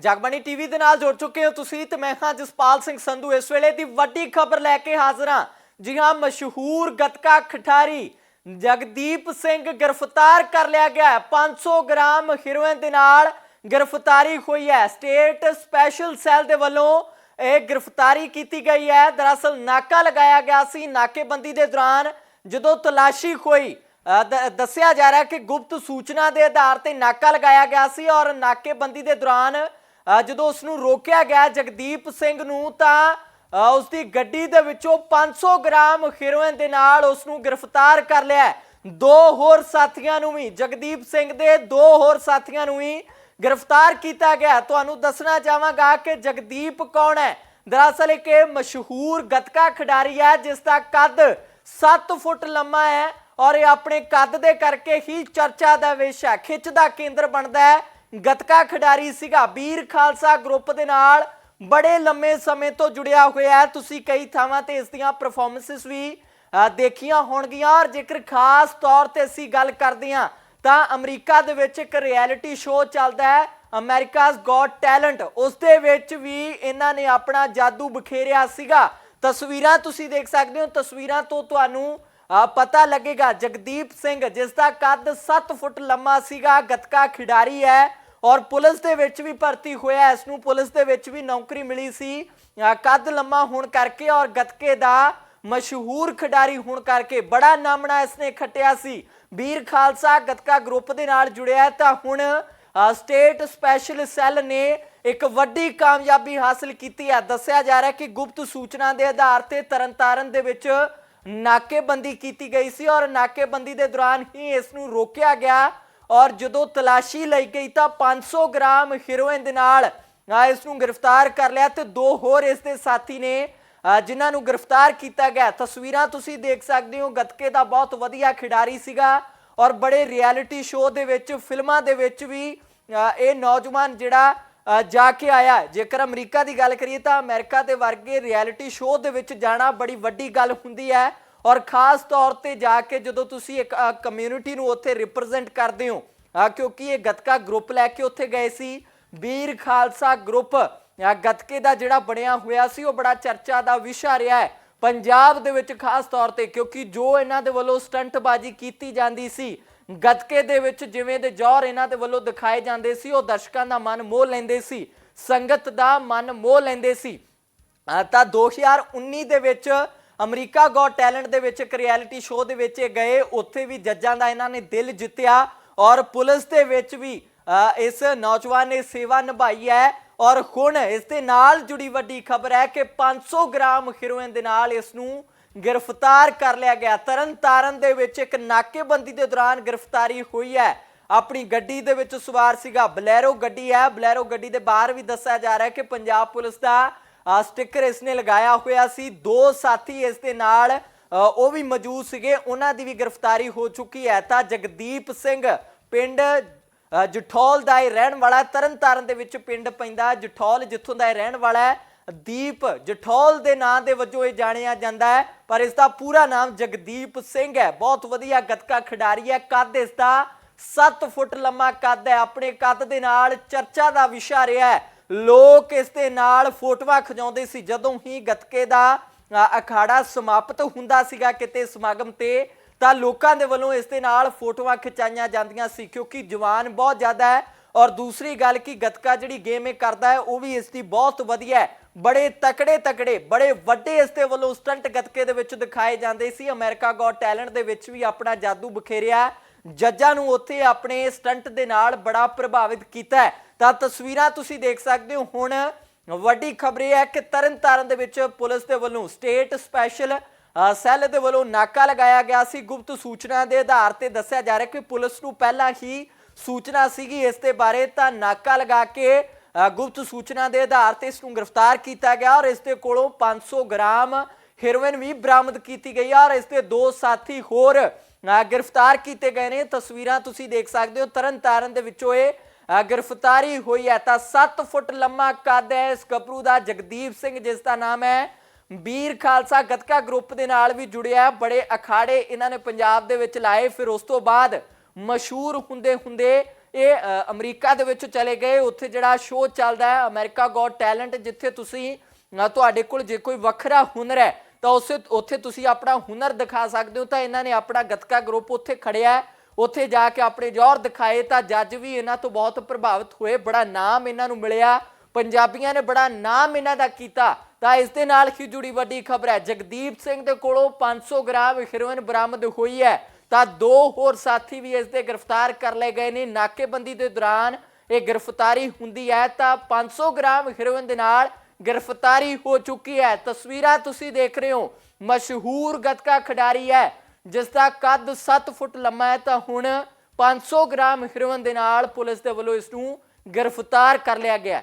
Jagbani TV ਦੇ ਨਾਲ ਜੁੜ ਚੁੱਕੇ ਹੋ ਤੁਸੀਂ ਤੇ ਮੈਂ ਹਾਂ ਜਸਪਾਲ ਸਿੰਘ ਸੰਧੂ। ਇਸ ਵੇਲੇ ਦੀ ਵੱਡੀ ਖਬਰ ਲੈ ਕੇ ਹਾਜ਼ਰ ਹਾਂ। ਜੀ ਹਾਂ, ਮਸ਼ਹੂਰ ਗਤਕਾ ਖਿਡਾਰੀ ਜਗਦੀਪ ਸਿੰਘ ਗ੍ਰਿਫਤਾਰ ਕਰ ਲਿਆ ਗਿਆ ਹੈ। 500 ਗ੍ਰਾਮ ਹੀਰੋਇਨ ਦੇ ਨਾਲ ਗ੍ਰਿਫਤਾਰੀ ਹੋਈ ਹੈ। ਸਟੇਟ ਸਪੈਸ਼ਲ ਸੈੱਲ ਦੇ ਵੱਲੋਂ ਇਹ ਗ੍ਰਿਫਤਾਰੀ ਕੀਤੀ ਗਈ ਹੈ। ਦਰਅਸਲ ਨਾਕਾ ਲਗਾਇਆ ਗਿਆ ਸੀ। ਨਾਕੇਬੰਦੀ ਦੇ ਦੌਰਾਨ ਜਦੋਂ ਤਲਾਸ਼ੀ ਹੋਈ ਦੱਸਿਆ ਜਾ ਰਿਹਾ ਕਿ ਗੁਪਤ ਸੂਚਨਾ ਦੇ ਆਧਾਰ ਤੇ ਨਾਕਾ ਲਗਾਇਆ ਗਿਆ ਸੀ ਔਰ ਨਾਕੇਬੰਦੀ ਦੇ ਦੌਰਾਨ ਜਦੋਂ ਉਸ ਨੂੰ ਰੋਕਿਆ ਗਿਆ ਜਗਦੀਪ ਸਿੰਘ ਨੂੰ ਤਾਂ ਅ, ਉਸ ਦੀ ਗੱਡੀ ਦੇ ਵਿੱਚੋਂ 500 ਗ੍ਰਾਮ ਹੀਰੋਇਨ ਦੇ ਨਾਲ ਉਸ ਨੂੰ ਗ੍ਰਿਫਤਾਰ ਕਰ ਲਿਆ ਦੋ ਹੋਰ ਸਾਥੀਆਂ ਨੂੰ ਵੀ ਜਗਦੀਪ ਸਿੰਘ ਦੇ ਦੋ ਹੋਰ ਸਾਥੀਆਂ ਨੂੰ ਵੀ ਗ੍ਰਿਫਤਾਰ ਕੀਤਾ ਗਿਆ ਤੁਹਾਨੂੰ ਦੱਸਣਾ ਚਾਹਾਂਗਾ ਕਿ ਜਗਦੀਪ ਕੌਣ ਹੈ? ਦਰਅਸਲ ਇੱਕ ਇਹ ਮਸ਼ਹੂਰ ਗੱਤਕਾ ਖਿਡਾਰੀ ਹੈ ਜਿਸ ਦਾ ਕੱਦ 7 ਫੁੱਟ ਲੰਮਾ ਹੈ ਔਰ ਇਹ ਆਪਣੇ ਕੱਦ ਦੇ ਕਰਕੇ ਹੀ ਚਰਚਾ ਦਾ ਵਿਸ਼ਾ ਖਿੱਚ ਦਾ ਕੇਂਦਰ ਬਣਦਾ ਹੈ। ਗੱਤਕਾ ਖਿਡਾਰੀ ਸੀਗਾ। ਵੀਰ ਖਾਲਸਾ ਗਰੁੱਪ ਦੇ ਨਾਲ ਬੜੇ ਲੰਮੇ ਸਮੇਂ ਤੋਂ ਜੁੜਿਆ ਹੋਇਆ ਹੈ। ਤੁਸੀਂ ਕਈ ਥਾਵਾਂ ਤੇ ਇਸ ਦੀਆਂ ਪਰਫਾਰਮੈਂਸਿਸ ਵੀ ਦੇਖੀਆਂ ਹੋਣਗੀਆਂ ਔਰ ਜੇਕਰ ਖਾਸ ਤੌਰ ਤੇ ਅਸੀਂ ਗੱਲ ਕਰਦੇ ਹਾਂ, ਤਾਂ ਅਮਰੀਕਾ ਦੇ ਵਿੱਚ ਇੱਕ ਰਿਐਲਿਟੀ ਸ਼ੋਅ ਚੱਲਦਾ ਹੈ ਅਮਰੀਕਾਜ਼ ਗੋਟ ਟੈਲੈਂਟ ਉਸ ਦੇ ਵਿੱਚ ਵੀ ਇਹਨਾਂ ਨੇ ਆਪਣਾ ਜਾਦੂ ਬਖੇਰਿਆ ਸੀਗਾ। ਤਸਵੀਰਾਂ ਤੁਸੀਂ ਦੇਖ ਸਕਦੇ ਹੋ। ਤਸਵੀਰਾਂ ਤੋਂ ਤੁਹਾਨੂੰ ਪਤਾ ਲੱਗੇਗਾ, ਜਗਦੀਪ ਸਿੰਘ ਜਿਸ ਦਾ ਕੱਦ 7 ਫੁੱਟ ਲੰਮਾ ਸੀਗਾ, ਗੱਤਕਾ ਖਿਡਾਰੀ ਹੈ। ਔਰ ਪੁਲਿਸ ਦੇ ਵਿੱਚ ਵੀ ਭਰਤੀ ਹੋਇਆ, ਇਸ ਨੂੰ ਪੁਲਿਸ ਦੇ ਵਿੱਚ ਵੀ ਨੌਕਰੀ ਮਿਲੀ ਸੀ। ਕੱਦ ਲੰਮਾ ਹੋਣ ਕਰਕੇ ਔਰ ਗੱਤਕੇ ਦਾ ਮਸ਼ਹੂਰ ਖਿਡਾਰੀ ਹੋਣ ਕਰਕੇ ਬੜਾ ਨਾਮਣਾ ਇਸਨੇ ਖੱਟਿਆ ਸੀ। ਵੀਰ ਖਾਲਸਾ ਗੱਤਕਾ ਗਰੁੱਪ ਦੇ ਨਾਲ ਜੁੜਿਆ ਤਾਂ ਹੁਣ ਸਟੇਟ ਸਪੈਸ਼ਲ ਸੈੱਲ ਨੇ ਇੱਕ ਵੱਡੀ ਕਾਮਯਾਬੀ ਹਾਸਲ ਕੀਤੀ ਹੈ। ਦੱਸਿਆ ਜਾ ਰਿਹਾ ਕਿ ਗੁਪਤ ਸੂਚਨਾ ਦੇ ਆਧਾਰ ਤੇ ਤਰਨਤਾਰਨ ਦੇ ਵਿੱਚ ਨਾਕੇਬੰਦੀ ਕੀਤੀ ਗਈ ਸੀ ਔਰ ਨਾਕੇਬੰਦੀ ਦੇ ਦੌਰਾਨ ਹੀ ਇਸ ਨੂੰ ਰੋਕਿਆ ਗਿਆ। ਔਰ ਜਦੋਂ ਤਲਾਸ਼ੀ ਲਈ ਗਈ ਤਾਂ 500 ਗ੍ਰਾਮ ਹੀਰੋਇਨ ਦੇ ਨਾਲ ਇਸ ਨੂੰ ਗ੍ਰਿਫਤਾਰ ਕਰ ਲਿਆ ਤੇ ਦੋ ਹੋਰ ਇਸ ਦੇ ਸਾਥੀ ਨੇ ਜਿਨ੍ਹਾਂ ਨੂੰ ਗ੍ਰਿਫਤਾਰ ਕੀਤਾ ਗਿਆ। ਤਸਵੀਰਾਂ ਤੁਸੀਂ ਦੇਖ ਸਕਦੇ ਹੋ। ਗੱਤਕੇ ਦਾ ਬਹੁਤ ਵਧੀਆ ਖਿਡਾਰੀ ਸੀਗਾ ਔਰ ਬੜੇ ਰਿਐਲਿਟੀ ਸ਼ੋਅ ਦੇ ਵਿੱਚ, ਫਿਲਮਾਂ ਦੇ ਵਿੱਚ ਵੀ ਇਹ ਨੌਜਵਾਨ ਜਿਹੜਾ ਜਾ ਕੇ ਆਇਆ। ਜੇਕਰ ਅਮਰੀਕਾ ਦੀ ਗੱਲ ਕਰੀਏ ਤਾਂ ਅਮਰੀਕਾ ਦੇ ਵਰਗੇ ਰਿਐਲਿਟੀ ਸ਼ੋਅ ਦੇ ਵਿੱਚ ਜਾਣਾ ਬੜੀ ਵੱਡੀ ਗੱਲ ਹੁੰਦੀ ਹੈ। ਔਰ ਖਾਸ ਤੌਰ ਤੇ ਜਾ ਕੇ ਜਦੋਂ ਤੁਸੀਂ ਇੱਕ ਕਮਿਊਨਿਟੀ ਨੂੰ ਉੱਥੇ ਰਿਪਰੈਜ਼ੈਂਟ ਕਰਦੇ ਹੋ ਕਿਉਂਕਿ ਇਹ ਗੱਤਕਾ ਗਰੁੱਪ ਲੈ ਕੇ ਉੱਥੇ ਗਏ ਸੀ ਵੀਰ ਖਾਲਸਾ ਗਰੁੱਪ ਅ, ਗੱਤਕੇ ਦਾ ਜਿਹੜਾ ਬਣਿਆ ਹੋਇਆ ਸੀ ਉਹ ਬੜਾ ਚਰਚਾ ਦਾ ਵਿਸ਼ਾ ਰਿਹਾ ਹੈ ਪੰਜਾਬ ਦੇ ਵਿੱਚ ਖਾਸ ਤੌਰ ਤੇ ਕਿਉਂਕਿ ਜੋ ਇਹਨਾਂ ਦੇ ਵੱਲੋਂ ਸਟੰਟਬਾਜ਼ੀ ਕੀਤੀ ਜਾਂਦੀ ਸੀ ਗੱਤਕੇ ਦੇ ਵਿੱਚ ਜਿਵੇਂ ਦੇ ਜੌਹਰ ਇਹਨਾਂ ਦੇ ਵੱਲੋਂ ਦਿਖਾਏ ਜਾਂਦੇ ਸੀ ਉਹ ਦਰਸ਼ਕਾਂ ਦਾ ਮਨ ਮੋਹ ਲੈਂਦੇ ਸੀ ਸੰਗਤ ਦਾ ਮਨ ਮੋਹ ਲੈਂਦੇ ਸੀ। ਅ, ਤਾਂ 2019 ਦੇ ਵਿੱਚ ਅਮਰੀਕਾ ਗੋਟ ਟੈਲੈਂਟ ਦੇ ਵਿੱਚ ਇੱਕ ਰਿਐਲਿਟੀ ਸ਼ੋਅ ਦੇ ਵਿੱਚ ਇਹ ਗਏ, ਉੱਥੇ ਵੀ ਜੱਜਾਂ ਦਾ ਇਹਨਾਂ ਨੇ ਦਿਲ ਜਿੱਤਿਆ ਔਰ ਪੁਲਿਸ ਦੇ ਵਿੱਚ ਵੀ ਇਸ ਨੌਜਵਾਨ ਨੇ ਸੇਵਾ ਨਿਭਾਈ ਹੈ ਔਰ ਹੁਣ ਇਸ ਦੇ ਨਾਲ ਜੁੜੀ ਵੱਡੀ ਖਬਰ ਹੈ ਕਿ 500 ਗ੍ਰਾਮ ਹੀਰੋਇਨ ਦੇ ਨਾਲ ਇਸ ਨੂੰ ਗ੍ਰਿਫਤਾਰ ਕਰ ਲਿਆ ਗਿਆ। ਤਰਨਤਾਰਨ ਦੇ ਵਿੱਚ ਇੱਕ ਨਾਕੇਬੰਦੀ ਦੇ ਦੌਰਾਨ ਗ੍ਰਿਫਤਾਰੀ ਹੋਈ ਹੈ। ਆਪਣੀ ਗੱਡੀ ਦੇ ਵਿੱਚ ਸਵਾਰ ਸੀਗਾ ਬਲੈਰੋ ਗੱਡੀ ਹੈ। ਬਲੈਰੋ ਗੱਡੀ ਦੇ ਬਾਹਰ ਵੀ ਦੱਸਿਆ ਜਾ ਰਿਹਾ ਹੈ ਕਿ ਪੰਜਾਬ ਪੁਲਿਸ ਦਾ ਸਟicker ਇਸਨੇ ਲਗਾਇਆ ਹੋਇਆ ਸੀ। ਦੋ ਸਾਥੀ ਇਸ ਦੇ ਨਾਲ ਉਹ ਵੀ ਮੌਜੂਦ ਸੀਗੇ। ਉਹਨਾਂ ਦੀ ਵੀ ਗ੍ਰਿਫਤਾਰੀ ਹੋ ਚੁੱਕੀ ਹੈ। ਤਾਂ ਜਗਦੀਪ ਸਿੰਘ ਪਿੰਡ ਜਠੌਲ ਦਾ ਇਹ ਰਹਿਣ ਵਾਲਾ ਹੈ। ਤਰਨਤਾਰਨ ਦੇ ਵਿੱਚ ਪਿੰਡ ਪੈਂਦਾ ਜਠੌਲ ਜਿੱਥੋਂ ਦਾ ਇਹ ਰਹਿਣ ਵਾਲਾ ਹੈ। ਦੀਪ ਜਠੌਲ ਦੇ ਨਾਂ ਦੇ ਵਜੋਂ ਇਹ ਜਾਣਿਆ ਜਾਂਦਾ ਹੈ। ਪਰ ਇਸ ਦਾ ਪੂਰਾ ਨਾਮ ਜਗਦੀਪ ਸਿੰਘ ਹੈ। ਬਹੁਤ ਵਧੀਆ ਗੱਤਕਾ ਖਿਡਾਰੀ ਹੈ। ਕੱਦ ਇਸ ਦਾ 7 ਫੁੱਟ ਲੰਮਾ ਕੱਦ ਹੈ। ਆਪਣੇ ਕੱਦ ਦੇ ਨਾਲ ਚਰਚਾ ਦਾ ਵਿਸ਼ਾ ਰਿਹਾ ਹੈ। ਲੋਕ ਇਸ ਦੇ ਨਾਲ ਫੋਟੋਆਂ ਖਿਚਾਉਂਦੇ ਸੀ। ਜਦੋਂ ਹੀ ਗੱਤਕੇ ਦਾ ਅਖਾੜਾ ਸਮਾਪਤ ਹੁੰਦਾ ਸੀਗਾ ਕਿਤੇ ਸਮਾਗਮ ਤੇ, ਤਾਂ ਲੋਕਾਂ ਦੇ ਵੱਲੋਂ ਇਸ ਦੇ ਨਾਲ ਫੋਟੋਆਂ ਖਿਚਾਈਆਂ ਜਾਂਦੀਆਂ ਸੀ ਕਿਉਂਕਿ ਜਵਾਨ ਬਹੁਤ ਜ਼ਿਆਦਾ ਹੈ ਔਰ ਦੂਸਰੀ ਗੱਲ ਕੀ ਗੱਤਕਾ ਜਿਹੜੀ ਗੇਮ ਇਹ ਕਰਦਾ ਹੈ, ਉਹ ਵੀ ਇਸ ਦੀ ਬਹੁਤ ਵਧੀਆ ਹੈ। ਬੜੇ ਤਕੜੇ ਤਕੜੇ, ਬੜੇ ਵੱਡੇ ਇਸ ਦੇ ਵੱਲੋਂ ਸਟੰਟ ਗੱਤਕੇ ਦੇ ਵਿੱਚ ਦਿਖਾਏ ਜਾਂਦੇ ਸੀ। ਅਮਰੀਕਾ ਗੋਟ ਟੈਲੈਂਟ ਦੇ ਵਿੱਚ ਵੀ ਆਪਣਾ ਜਾਦੂ ਬਖੇਰਿਆ। ਜੱਜਾਂ ਨੂੰ ਉੱਥੇ ਆਪਣੇ ਸਟੰਟ ਦੇ ਨਾਲ ਬੜਾ ਪ੍ਰਭਾਵਿਤ ਕੀਤਾ ਤਾਂ ਤਸਵੀਰਾਂ ਤੁਸੀਂ ਦੇਖ ਸਕਦੇ ਹੋ। ਹੁਣ ਵੱਡੀ ਖਬਰ ਇਹ ਹੈ ਕਿ ਤਰਨਤਾਰਨ ਦੇ ਵਿੱਚ ਪੁਲਿਸ ਦੇ ਵੱਲੋਂ ਸਟੇਟ ਸਪੈਸ਼ਲ ਸੈੱਲ ਦੇ ਵੱਲੋਂ ਨਾਕਾ ਲਗਾਇਆ ਗਿਆ ਸੀ। ਗੁਪਤ ਸੂਚਨਾ ਦੇ ਆਧਾਰ ਤੇ ਦੱਸਿਆ ਜਾ ਰਿਹਾ ਕਿ ਪੁਲਿਸ ਨੂੰ ਪਹਿਲਾਂ ਹੀ ਸੂਚਨਾ ਸੀਗੀ ਇਸ ਦੇ ਬਾਰੇ, ਤਾਂ ਨਾਕਾ ਲਗਾ ਕੇ ਗੁਪਤ ਸੂਚਨਾ ਦੇ ਆਧਾਰ ਤੇ ਇਸ ਨੂੰ ਗ੍ਰਿਫਤਾਰ ਕੀਤਾ ਗਿਆ ਔਰ ਇਸ ਦੇ ਕੋਲੋਂ 500 ਗ੍ਰਾਮ ਹੀਰੋਇਨ ਵੀ ਬਰਾਮਦ ਕੀਤੀ ਗਈ ਹੈ ਔਰ ਇਸ ਦੇ ਦੋ ਸਾਥੀ ਹੋਰ ਗ੍ਰਿਫਤਾਰ ਕੀਤੇ ਗਏ ਨੇ। ਤਸਵੀਰਾਂ ਤੁਸੀਂ ਦੇਖ ਸਕਦੇ ਹੋ। ਤਰਨਤਾਰਨ ਦੇ ਵਿੱਚੋਂ ਇਹ ਗ੍ਰਿਫਤਾਰੀ ਹੋਈ ਹੈ ਤਾਂ 7 ਫੁੱਟ ਲੰਮਾ ਕੱਦ ਹੈ ਇਸ ਗੱਭਰੂ ਦਾ, ਜਗਦੀਪ ਸਿੰਘ, ਜਿਸ ਦਾ ਨਾਮ ਹੈ ਬੀਰ ਖਾਲਸਾ। ਗੱਤਕਾ ਗਰੁੱਪ ਦੇ ਨਾਲ ਵੀ ਜੁੜਿਆ ਬੜੇ ਅਖਾੜੇ ਇਹਨਾਂ ਨੇ ਪੰਜਾਬ ਦੇ ਵਿੱਚ ਲਾਏ। ਫਿਰ ਉਸ ਤੋਂ ਬਾਅਦ ਮਸ਼ਹੂਰ ਹੁੰਦੇ ਹੁੰਦੇ ਇਹ ਅਮਰੀਕਾ ਦੇ ਵਿੱਚ ਚਲੇ ਗਏ। ਉੱਥੇ ਜਿਹੜਾ ਸ਼ੋਅ ਚੱਲਦਾ ਹੈ, ਅਮਰੀਕਾ ਗੋਟ ਟੈਲੈਂਟ ਜਿੱਥੇ ਤੁਸੀਂ ਤੁਹਾਡੇ ਕੋਲ ਜੇ ਕੋਈ ਵੱਖਰਾ ਹੁਨਰ ਹੈ, ਤਾਂ ਉਸੇ, ਉੱਥੇ ਤੁਸੀਂ ਆਪਣਾ ਹੁਨਰ ਦਿਖਾ ਸਕਦੇ ਹੋ। ਤਾਂ ਇਹਨਾਂ ਨੇ ਆਪਣਾ ਗੱਤਕਾ ਗਰੁੱਪ ਉੱਥੇ ਖੜਿਆ ਹੈ। ਉੱਥੇ ਜਾ ਕੇ ਆਪਣੇ ਜ਼ੋਰ ਦਿਖਾਏ ਤਾਂ ਜੱਜ ਵੀ ਇਹਨਾਂ ਤੋਂ ਬਹੁਤ ਪ੍ਰਭਾਵਿਤ ਹੋਏ, ਬੜਾ ਨਾਮ ਇਹਨਾਂ ਨੂੰ ਮਿਲਿਆ। ਪੰਜਾਬੀਆਂ ਨੇ ਬੜਾ ਨਾਮ ਇਹਨਾਂ ਦਾ ਕੀਤਾ। ਤਾਂ ਇਸ ਦੇ ਨਾਲ ਹੀ ਜੁੜੀ ਵੱਡੀ ਖਬਰ ਹੈ। ਜਗਦੀਪ ਸਿੰਘ ਦੇ ਕੋਲੋਂ 500 ਗ੍ਰਾਮ ਹੀਰੋਇਨ ਬਰਾਮਦ ਹੋਈ ਹੈ। ਤਾਂ ਦੋ ਹੋਰ ਸਾਥੀ ਵੀ ਇਸ ਦੇ ਗ੍ਰਿਫਤਾਰ ਕਰ ਲਏ ਗਏ ਨੇ। ਨਾਕੇਬੰਦੀ ਦੇ ਦੌਰਾਨ ਇਹ ਗ੍ਰਿਫਤਾਰੀ ਹੁੰਦੀ ਹੈ ਤਾਂ 500 ਗ੍ਰਾਮ ਹੀਰੋਇਨ ਦੇ ਨਾਲ ਗ੍ਰਿਫਤਾਰੀ ਹੋ ਚੁੱਕੀ ਹੈ। ਤਸਵੀਰਾਂ ਤੁਸੀਂ ਦੇਖ ਰਹੇ ਹੋ। ਮਸ਼ਹੂਰ ਗੱਤਕਾ ਖਿਡਾਰੀ ਹੈ। ਜਿਸ ਦਾ ਕੱਦ 7 ਫੁੱਟ ਲੰਮਾ ਹੈ, ਤਾਂ ਹੁਣ 500 ਗ੍ਰਾਮ ਹੀਰੋਇਨ ਦੇ ਨਾਲ ਪੁਲਿਸ ਦੇ ਵੱਲੋਂ ਇਸ ਨੂੰ ਗ੍ਰਿਫਤਾਰ ਕਰ ਲਿਆ ਗਿਆ